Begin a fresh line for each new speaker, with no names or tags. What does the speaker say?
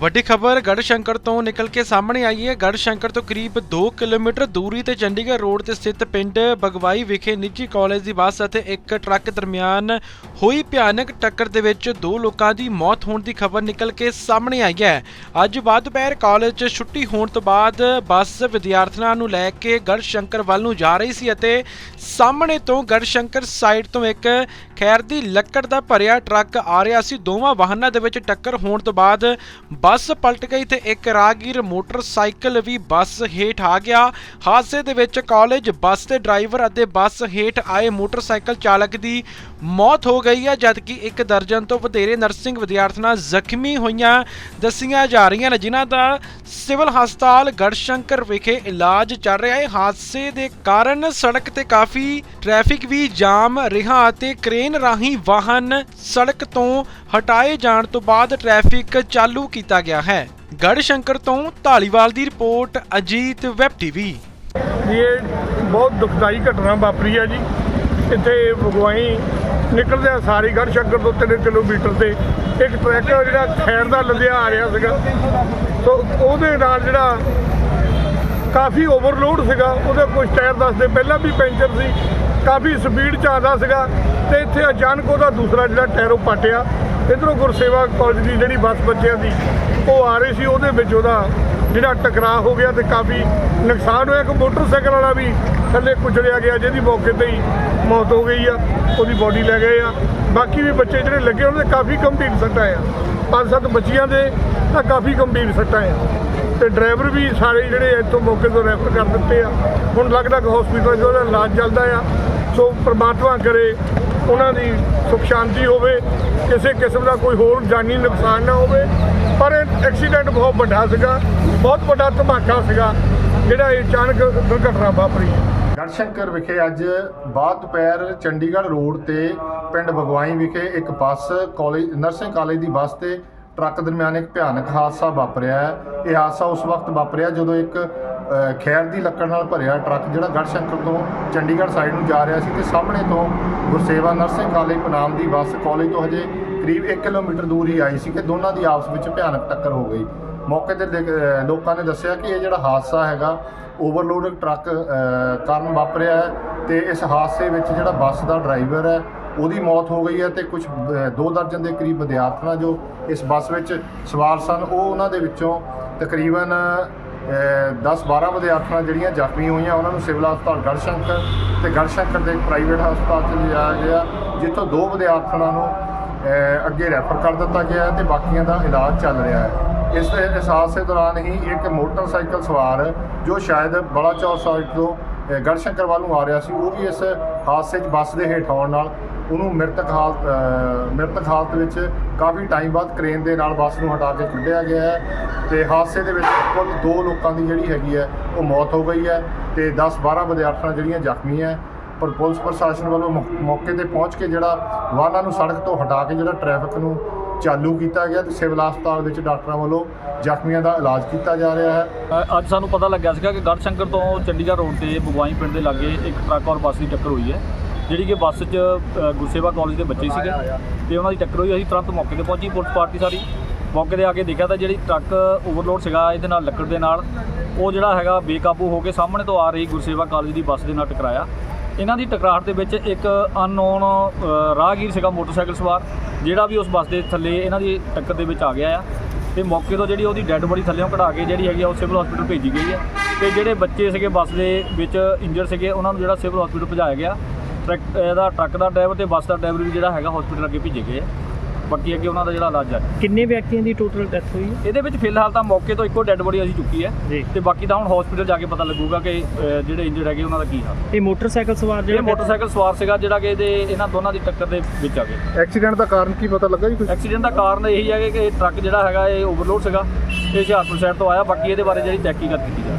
ਵੱਡੀ ਖਬਰ ਗੜਸ਼ੰਕਰ ਤੋਂ ਨਿਕਲ ਕੇ ਸਾਹਮਣੇ ਆਈ ਹੈ। ਗੜਸ਼ੰਕਰ ਤੋਂ ਕਰੀਬ 2 ਕਿਲੋਮੀਟਰ ਦੂਰੀ ਤੇ ਚੰਡੀਗੜ੍ਹ ਰੋਡ ਤੇ ਸਥਿਤ ਪਿੰਡ ਬਗਵਾਈ ਵਿਖੇ ਨਿੱਜੀ ਕਾਲਜ ਦੀ ਬੱਸ ਅਤੇ ਇੱਕ ਟਰੱਕ ਦਰਮਿਆਨ ਹੋਈ ਭਿਆਨਕ ਟੱਕਰ ਦੇ ਵਿੱਚ ਦੋ ਲੋਕਾਂ ਦੀ ਮੌਤ ਹੋਣ ਦੀ ਖਬਰ ਨਿਕਲ ਕੇ ਸਾਹਮਣੇ ਆਈ ਹੈ। ਅੱਜ ਬਾਅਦ ਦੁਪਹਿਰ ਕਾਲਜ 'ਚ ਛੁੱਟੀ ਹੋਣ ਤੋਂ ਬਾਅਦ ਬੱਸ ਵਿਦਿਆਰਥੀਆਂ ਨੂੰ ਲੈ ਕੇ ਗੜਸ਼ੰਕਰ ਵੱਲ ਨੂੰ ਜਾ ਰਹੀ ਸੀ ਅਤੇ ਸਾਹਮਣੇ ਤੋਂ ਗੜਸ਼ੰਕਰ ਸਾਈਡ ਤੋਂ ਇੱਕ ਖੈਰ ਦੀ ਲੱਕੜ ਦਾ ਭਰਿਆ ਟਰੱਕ ਆ ਰਿਹਾ ਸੀ। ਦੋਵਾਂ ਵਾਹਨਾਂ ਦੇ ਵਿੱਚ ਟੱਕਰ ਹੋਣ ਤੋਂ ਬਾਅਦ ਬੱਸ ਪਲਟ ਗਈ ਤੇ ਇੱਕ ਰਾਗੀਰ ਮੋਟਰਸਾਈਕਲ ਵੀ ਬੱਸ ਹੇਠ ਆ ਗਿਆ। ਹਾਦਸੇ ਦੇ ਵਿੱਚ ਕਾਲਜ ਬੱਸ ਦੇ ਡਰਾਈਵਰ ਅਤੇ ਬੱਸ ਹੇਠ ਆਏ ਮੋਟਰਸਾਈਕਲ ਚਾਲਕ ਦੀ ਮੌਤ ਹੋ ਗਈ ਹੈ, ਜਦਕਿ ਇੱਕ ਦਰਜਨ ਤੋਂ ਵਧੇਰੇ ਨਰਸਿੰਗ ਵਿਦਿਆਰਥਣਾਂ ਜ਼ਖਮੀ ਹੋਈਆਂ ਦੱਸੀਆਂ ਜਾ ਰਹੀਆਂ ਨੇ, ਜਿਨ੍ਹਾਂ ਦਾ ਸਿਵਲ ਹਸਪਤਾਲ ਗੜਸ਼ੰਕਰ ਵਿਖੇ ਇਲਾਜ ਚੱਲ ਰਿਹਾ ਹੈ। ਹਾਦਸੇ ਦੇ ਕਾਰਨ ਸੜਕ ਤੇ ਕਾਫੀ ਟ੍ਰੈਫਿਕ ਵੀ ਜਾਮ ਰਿਹਾ ਅਤੇ ਕ੍ਰੇਨ ਰਾਹੀਂ ਵਾਹਨ ਸੜਕ ਤੋਂ ਹਟਾਏ ਜਾਣ ਤੋਂ ਬਾਅਦ ਟ੍ਰੈਫਿਕ ਚਾਲੂ ਕੀਤਾ ਗਿਆ ਹੈ। ਗੜਸ਼ੰਕਰ ਤੋਂ ਢਾਲੀਵਾਲ ਦੀ ਰਿਪੋਰਟ, ਅਜੀਤ ਵੈਬ ਟੀਵੀ
ਇਹ ਬਹੁਤ ਦੁਖਦਾਈ ਘਟਨਾ ਵਾਪਰੀ ਹੈ ਜੀ। ਇੱਥੇ ਬਗਵਾਈ ਨਿਕਲਦੇ ਆ ਸਾਰੀ ਗੜ੍ਹ ਤੋਂ 3 ਕਿਲੋਮੀਟਰ ਤੇ ਇੱਕ ਟਰੈਕਟਰ ਜਿਹੜਾ ਖੈਰ ਦਾ ਲੱਦਿਆ ਆ ਰਿਹਾ ਸੀਗਾ। ਸੋ, ਉਹਦੇ ਨਾਲ ਜਿਹੜਾ ਕਾਫੀ ਓਵਰਲੋਡ ਸੀਗਾ। ਉਹਦੇ ਕੁਝ ਟਾਇਰ ਦੱਸਦੇ ਪਹਿਲਾਂ ਵੀ ਪੈਂਚਰ ਸੀ, ਕਾਫੀ ਸਪੀਡ 'ਚ ਆਉਂਦਾ ਸੀਗਾ ਤੇ ਇੱਥੇ ਅਚਾਨਕ ਉਹਦਾ ਦੂਸਰਾ ਜਿਹੜਾ ਟਾਇਰ ਉਹ ਪਾਟਿਆ। ਇਧਰੋਂ ਗੁਰਸੇਵਾ ਕਾਲਜ ਦੀ ਜਿਹੜੀ ਬੱਸ ਬੱਚਿਆਂ ਦੀ ਉਹ ਆ ਰਹੀ ਸੀ, ਉਹਦੇ ਵਿੱਚ ਉਹਦਾ ਜਿਹੜਾ ਟਕਰਾਅ ਹੋ ਗਿਆ ਤੇ ਕਾਫੀ ਨੁਕਸਾਨ ਹੋਇਆ। ਇੱਕ ਮੋਟਰਸਾਈਕਲ ਵਾਲਾ ਵੀ ਥੱਲੇ ਕੁਚਲਿਆ ਗਿਆ, ਜਿਹਦੀ ਮੌਕੇ ਤੇ ਹੀ ਮੌਤ ਹੋ ਗਈ ਆ। ਉਹਦੀ ਬੋਡੀ ਲੈ ਗਏ ਆ। ਬਾਕੀ ਵੀ ਬੱਚੇ ਜਿਹੜੇ ਲੱਗੇ ਉਹਨਾਂ ਦੇ ਕਾਫੀ ਗੰਭੀਰ ਸੱਟਾਂ ਆ। ਪੰਜ ਸੱਤ ਬੱਚੀਆਂ ਦੇ ਤਾਂ ਕਾਫੀ ਗੰਭੀਰ ਸੱਟਾਂ ਆ। ਤੇ ਡਰਾਈਵਰ ਵੀ ਸਾਰੇ ਜਿਹੜੇ ਇੱਥੋਂ ਮੌਕੇ ਤੋਂ ਰੈਫਰ ਕਰ ਦਿੱਤੇ ਆ। ਹੁਣ ਲੱਗਦਾ ਕਿ ਹਸਪੀਟਲ 'ਚ ਉਹਦਾ ਇਲਾਜ ਚੱਲਦਾ ਆ। ਸੋ ਪ੍ਰਮਾਤਮਾ ਕਰੇ, ਉਹਨਾਂ ਦੀ ਸੁਖ ਸ਼ਾਂਤੀ ਹੋਵੇ। ਕਿਸੇ ਕਿਸਮ ਦਾ ਕੋਈ ਹੋਰ ਜਾਨੀ ਨੁਕਸਾਨ ਨਾ ਹੋਵੇ। ਪਰ ਇਹ ਐਕਸੀਡੈਂਟ ਬਹੁਤ ਵੱਡਾ ਸੀਗਾ, ਬਹੁਤ ਵੱਡਾ ਧਮਾਕਾ ਸੀਗਾ, ਜਿਹੜਾ ਇਹ ਅਚਾਨਕ ਦੁਰਘਟਨਾ ਵਾਪਰੀ।
ਗੜਸ਼ੰਕਰ ਵਿਖੇ ਅੱਜ ਬਾਅਦ ਦੁਪਹਿਰ ਚੰਡੀਗੜ੍ਹ ਰੋਡ ਤੇ ਪਿੰਡ ਬਗਵਾਈ ਵਿਖੇ ਇੱਕ ਬੱਸ ਕਾਲਜ, ਨਰਸਿੰਗ ਕਾਲਜ ਦੀ ਬੱਸ ਤੇ ਟਰੱਕ ਦਰਮਿਆਨ ਇੱਕ ਭਿਆਨਕ ਹਾਦਸਾ ਵਾਪਰਿਆ ਹੈ। ਇਹ ਹਾਦਸਾ ਉਸ ਵਕਤ ਵਾਪਰਿਆ ਜਦੋਂ ਇੱਕ ਖੈਰ ਦੀ ਲੱਕੜ ਨਾਲ ਭਰਿਆ ਟਰੱਕ ਜਿਹੜਾ ਗੜਸ਼ੰਕਰ ਤੋਂ ਚੰਡੀਗੜ੍ਹ ਸਾਈਡ ਨੂੰ ਜਾ ਰਿਹਾ ਸੀ ਤੇ ਸਾਹਮਣੇ ਤੋਂ ਗੁਰਸੇਵਾ ਨਰਸਿੰਗ ਕਾਲਜ ਪਨਾਮ ਦੀ ਬੱਸ ਕਾਲਜ ਤੋਂ ਹਜੇ ਕਰੀਬ 1 ਕਿਲੋਮੀਟਰ ਦੂਰ ਹੀ ਆਈ ਸੀ ਕਿ ਦੋਨਾਂ ਦੀ ਆਪਸ ਵਿੱਚ ਭਿਆਨਕ ਟੱਕਰ ਹੋ ਗਈ। ਮੌਕੇ ਤੇ ਦੇਖ- ਲੋਕਾਂ ਨੇ ਦੱਸਿਆ ਕਿ ਇਹ ਜਿਹੜਾ ਹਾਦਸਾ ਹੈਗਾ ਓਵਰਲੋਡ ਟਰੱਕ ਕਾਰਨ ਵਾਪਰਿਆ ਹੈ ਤੇ ਇਸ ਹਾਦਸੇ ਵਿੱਚ ਜਿਹੜਾ ਬੱਸ ਦਾ ਡਰਾਈਵਰ ਹੈ, ਉਹਦੀ ਮੌਤ ਹੋ ਗਈ ਹੈ ਤੇ ਕੁਝ ਦੋ ਦਰਜਨ ਦੇ ਕਰੀਬ ਵਿਦਿਆਰਥੀਆਂ ਜੋ ਇਸ ਬੱਸ ਵਿੱਚ ਸਵਾਰ ਸਨ, ਉਹ ਉਹਨਾਂ ਦੇ ਵਿੱਚੋਂ ਤਕਰੀਬਨ 10-12 ਵਿਦਿਆਰਥਣਾਂ ਜਿਹੜੀਆਂ ਜ਼ਖਮੀ ਹੋਈਆਂ, ਉਹਨਾਂ ਨੂੰ ਸਿਵਲ ਹਸਪਤਾਲ ਗੜਸ਼ੰਕਰ ਤੇ ਗੜਸ਼ੰਕਰ ਦੇ ਪ੍ਰਾਈਵੇਟ ਹਸਪਤਾਲ 'ਚ ਲਿਜਾਇਆ ਗਿਆ, ਜਿੱਥੋਂ ਦੋ ਵਿਦਿਆਰਥਣਾਂ ਨੂੰ ਅੱਗੇ ਰੈਫਰ ਕਰ ਦਿੱਤਾ ਗਿਆ ਹੈ ਤੇ ਬਾਕੀਆਂ ਦਾ ਇਲਾਜ ਚੱਲ ਰਿਹਾ ਹੈ। ਇਸ ਇਸ ਹਾਦਸੇ ਦੌਰਾਨ ਹੀ ਇੱਕ ਮੋਟਰਸਾਈਕਲ ਸਵਾਰ, ਜੋ ਸ਼ਾਇਦ ਬਲਾਚੌਰ ਸਾਈਡ ਤੋਂ ਗੜਸ਼ੰਕਰ ਵੱਲ ਨੂੰ ਆ ਰਿਹਾ ਸੀ, ਉਹ ਵੀ ਇਸ ਹਾਦਸੇ 'ਚ ਬੱਸ ਦੇ ਹੇਠ ਆਉਣ ਨਾਲ ਉਹਨੂੰ ਮ੍ਰਿਤਕ ਹਾਲਤ ਮ੍ਰਿਤਕ ਹਾਲਤ ਵਿੱਚ ਕਾਫੀ ਟਾਈਮ ਬਾਅਦ ਕ੍ਰੇਨ ਦੇ ਨਾਲ ਬੱਸ ਨੂੰ ਹਟਾ ਕੇ ਕੱਢਿਆ ਗਿਆ ਹੈ। ਤੇ ਹਾਦਸੇ ਦੇ ਵਿੱਚ ਕੁੱਲ ਦੋ ਲੋਕਾਂ ਦੀ ਜਿਹੜੀ ਹੈਗੀ ਹੈ ਉਹ ਮੌਤ ਹੋ ਗਈ ਹੈ ਤੇ 10-12 ਵਿਦਿਆਰਥੀਆਂ ਜਿਹੜੀਆਂ ਜ਼ਖਮੀ ਹੈ। ਪਰ ਪੁਲਿਸ ਪ੍ਰਸ਼ਾਸਨ ਵੱਲੋਂ ਮੌਕੇ ਤੇ ਪਹੁੰਚ ਕੇ ਜਿਹੜਾ ਵਾਹਨਾਂ ਨੂੰ ਸੜਕ ਤੋਂ ਹਟਾ ਕੇ ਜਿਹੜਾ ਟ੍ਰੈਫਿਕ ਨੂੰ ਚਾਲੂ ਕੀਤਾ ਗਿਆ ਤੇ ਸਿਵਲ ਹਸਪਤਾਲ ਵਿੱਚ ਡਾਕਟਰਾਂ ਵੱਲੋਂ ਜ਼ਖਮੀਆਂ ਦਾ ਇਲਾਜ ਕੀਤਾ ਜਾ ਰਿਹਾ ਹੈ।
ਅੱਜ ਸਾਨੂੰ ਪਤਾ ਲੱਗਿਆ ਸੀਗਾ ਕਿ ਗੜਸ਼ੰਕਰ ਤੋਂ ਚੰਡੀਗੜ੍ਹ ਰੋਡ ਤੇ ਬਗਵਾਈ ਪਿੰਡ ਦੇ ਲਾਗੇ ਇੱਕ ਟਰੱਕ ਔਰ ਬੱਸ ਦੀ ਟੱਕਰ ਹੋਈ ਹੈ ਜਿਹੜੀ ਕਿ ਬੱਸ 'ਚ ਅ, ਗੁਰਸੇਵਾ ਕਾਲਜ ਦੇ ਬੱਚੇ ਸੀਗੇ ਤੇ ਉਹਨਾਂ ਦੀ ਟੱਕਰ ਹੋਈ। ਅਸੀਂ ਤੁਰੰਤ ਮੌਕੇ ਤੇ ਪਹੁੰਚੀ ਪੁਲਿਸ ਪਾਰਟੀ ਸਾਰੀ। ਮੌਕੇ ਤੇ ਆ ਕੇ ਦੇਖਿਆ ਤਾਂ ਜਿਹੜੀ ਟਰੱਕ ਓਵਰਲੋਡ ਸੀਗਾ ਇਹਦੇ ਨਾਲ ਲੱਕੜ ਦੇ ਨਾਲ, ਉਹ ਜਿਹੜਾ ਹੈਗਾ ਬੇਕਾਬੂ ਹੋ ਕੇ ਸਾਹਮਣੇ ਤੋਂ ਆ ਰਹੀ ਗੁਰਸੇਵਾ ਕਾਲਜ ਦੀ ਬੱਸ ਦੇ ਨਾਲ ਟਕਰਾਇਆ। ਇਹਨਾਂ ਦੀ ਟਕਰਾਹਟ ਦੇ ਵਿੱਚ ਇੱਕ ਅਨਨੋਨ ਰਾਹਗੀਰ ਸੀਗਾ ਮੋਟਰਸਾਈਕਲ ਸਵਾਰ, ਜਿਹੜਾ ਵੀ ਉਸ ਬੱਸ ਦੇ ਥੱਲੇ ਇਹਨਾਂ ਦੀ ਟੱਕਰ ਦੇ ਵਿੱਚ ਆ ਗਿਆ ਆ। ਤੇ ਮੌਕੇ ਤੋਂ ਜਿਹੜੀ ਉਹਦੀ ਡੈੱਡ ਬੋਡੀ ਥੱਲੇੋਂ ਕਢਾ ਕੇ ਜਿਹੜੀ ਹੈਗੀ ਆ ਉਹ ਸਿਵਲ ਹਸਪੀਟਲ ਭੇਜੀ ਗਈ ਹੈ ਤੇ ਜਿਹੜੇ ਬੱਚੇ ਸੀਗੇ ਬੱਸ ਦੇ ਵਿੱਚ ਇੰਜਰ ਸੀਗੇ, ਉਹਨਾਂ ਨੂੰ ਜਿਹੜਾ ਸਿਵਲ ਹਸਪੀਟਲ ਭਜਾਇਆ ਗਿਆ। ਟਰੱਕ, ਇਹਦਾ ਟਰੱਕ ਦਾ ਡਰਾਈਵਰ ਤੇ ਬੱਸ ਦਾ ਡਰਾਈਵਰ ਵੀ ਜਿਹੜਾ ਹੈਗਾ ਹਸਪੀਟਲ ਅੱਗੇ ਭੇਜੇ ਗਏ ਆ। ਬਾਕੀ ਅੱਗੇ ਉਹਨਾਂ ਦਾ ਜਿਹੜਾ ਇਲਾਜ ਹੈ।
ਕਿੰਨੇ ਵਿਅਕਤੀਆਂ ਦੀ ਟੋਟਲ ਡੈਥ ਹੋਈ ਹੈ?
ਇਹਦੇ ਵਿੱਚ ਫਿਲਹਾਲ ਤਾਂ ਮੌਕੇ ਤੋਂ ਇੱਕੋ ਡੈੱਡ ਬੋਡੀ ਅਸੀਂ ਚੁੱਕੀ ਹੈ।
ਜੀ।
ਤੇ ਬਾਕੀ ਤਾਂ ਹੁਣ ਹਸਪੀਟਲ ਜਾ ਕੇ ਪਤਾ ਲੱਗੂਗਾ ਕਿ ਜਿਹੜੇ ਇੰਜਰਡ ਹੈਗੇ ਉਹਨਾਂ ਦਾ ਕੀ ਹਾਲ।
ਇਹ ਮੋਟਰਸਾਈਕਲ ਸਵਾਰ
ਇਹ
ਜਿਹੜਾ
ਮੋਟਰਸਾਈਕਲ ਸਵਾਰ ਸੀਗਾ ਜਿਹੜਾ ਕਿ ਇਹਦੇ ਇਹਨਾਂ ਦੋਨਾਂ ਦੀ ਟੱਕਰ ਦੇ ਵਿੱਚ ਆ ਗਿਆ
ਐਕਸੀਡੈਂਟ ਦਾ ਕਾਰਨ ਕੀ ਪਤਾ ਲੱਗਾ ਜੀ ਕੁਝ
ਐਕਸੀਡੈਂਟ ਦਾ ਕਾਰਨ ਇਹੀ ਹੈ ਕਿ ਇਹ ਟਰੱਕ ਜਿਹੜਾ ਹੈਗਾ ਇਹ ਓਵਰਲੋਡ ਸੀਗਾ ਇਹ ਹੁਸ਼ਿਆਰਪੁਰ ਸਾਈਡ ਤੋਂ ਆਇਆ ਬਾਕੀ ਇਹਦੇ ਬਾਰੇ ਜਿਹੜੀ ਤਹਿਕੀਕਤ ਕੀਤੀ ਜਾ